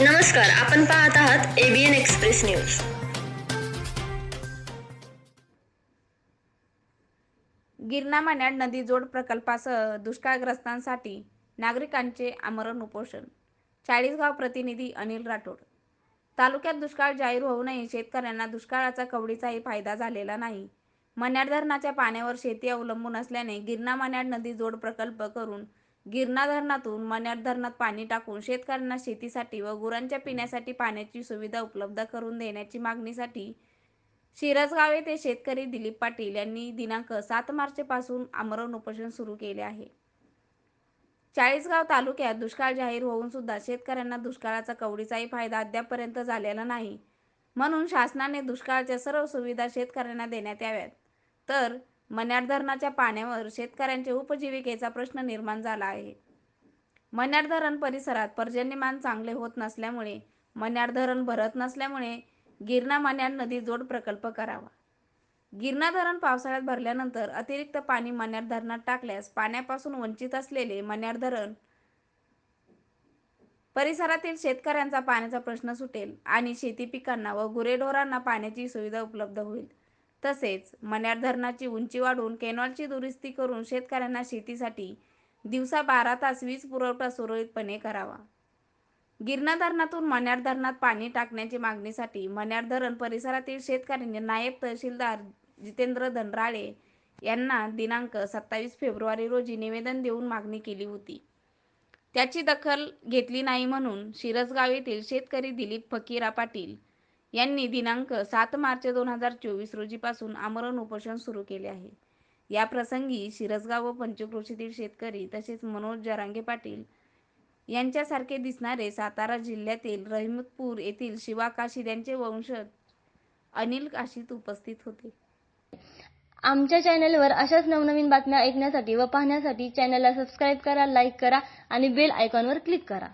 नमस्कार आपण पाहत आहात ABN express news Girna Manyad नदी जोड प्रकल्पासह दुष्काळग्रस्तांसाठी नागरिकांचे आमरण उपोषण. चाळीसगाव प्रतिनिधी अनिल राठोड. तालुक्यात दुष्काळ जाहीर होऊ नये शेतकऱ्यांना दुष्काळाचा कवडीचाही फायदा झालेला नाही. मन्याड धरणाच्या पाण्यावर शेती अवलंबून असल्याने गिरणा मन्याड नदी जोड प्रकल्प करून गिरणा धरणातून मन्याड धरणात पाणी टाकून शेतकऱ्यांना शेतीसाठी व गुरांच्या पिण्यासाठी पाण्याची सुविधा उपलब्ध करून देण्याची मागणीसाठी शिरसगाव येथे शेतकरी दिलीप पाटील यांनी दिनांक सात मार्चपासून आमरण उपोषण सुरू केले आहे. चाळीसगाव तालुक्यात दुष्काळ जाहीर होऊन सुद्धा शेतकऱ्यांना दुष्काळाचा कवडीचाही फायदा अद्यापपर्यंत झालेला नाही. म्हणून शासनाने दुष्काळाच्या सर्व सुविधा शेतकऱ्यांना देण्यात याव्यात. तर मन्याड धरणाच्या पाण्यावर शेतकऱ्यांच्या उपजीविकेचा प्रश्न निर्माण झाला आहे. मन्याड धरण परिसरात पर्जन्यमान चांगले होत नसल्यामुळे मन्याड धरण भरत नसल्यामुळे गिरणा मन्याड नदी जोड प्रकल्प करावा. गिरणा धरण पावसाळ्यात भरल्यानंतर अतिरिक्त पाणी मन्याड धरणात टाकल्यास पाण्यापासून वंचित असलेले मन्याड धरण परिसरातील शेतकऱ्यांचा पाण्याचा प्रश्न सुटेल आणि शेती पिकांना व गुरेढोरांना पाण्याची सुविधा उपलब्ध होईल. तसेच मन्याड धरणाची उंची वाढून कॅनॉलची दुरुस्ती करून शेतकऱ्यांना शेतीसाठी दिवसा बारा तास वीज पुरवठा सुरळीतपणे करावा. गिरणा धरणातून मन्याड धरणात पाणी टाकण्याची मागणीसाठी मन्याड धरण परिसरातील शेतकऱ्यांनी नायब तहसीलदार जितेंद्र धनराळे यांना दिनांक सत्तावीस फेब्रुवारी रोजी निवेदन देऊन मागणी केली होती. त्याची दखल घेतली नाही म्हणून शिरसगाव येथील शेतकरी दिलीप फकीरा पाटील यांनी दिनांक सात मार्च दोन हजार चोवीस रोजीपासून आमरण उपोषण सुरू केले आहे. या प्रसंगी शिरसगाव व पंचक्रोशीतील शेतकरी तसेच मनोज जरांगे पाटील यांच्यासारखे दिसणारे सातारा जिल्ह्यातील रहिमतपूर येथील शिवा काशीद यांचे वंशज अनिल काशीद उपस्थित होते. आमच्या चॅनलवर अशाच नवनवीन बातम्या ऐकण्यासाठी व पाहण्यासाठी चॅनलला सबस्क्राईब करा लाईक करा आणि बेल आयकॉनवर क्लिक करा.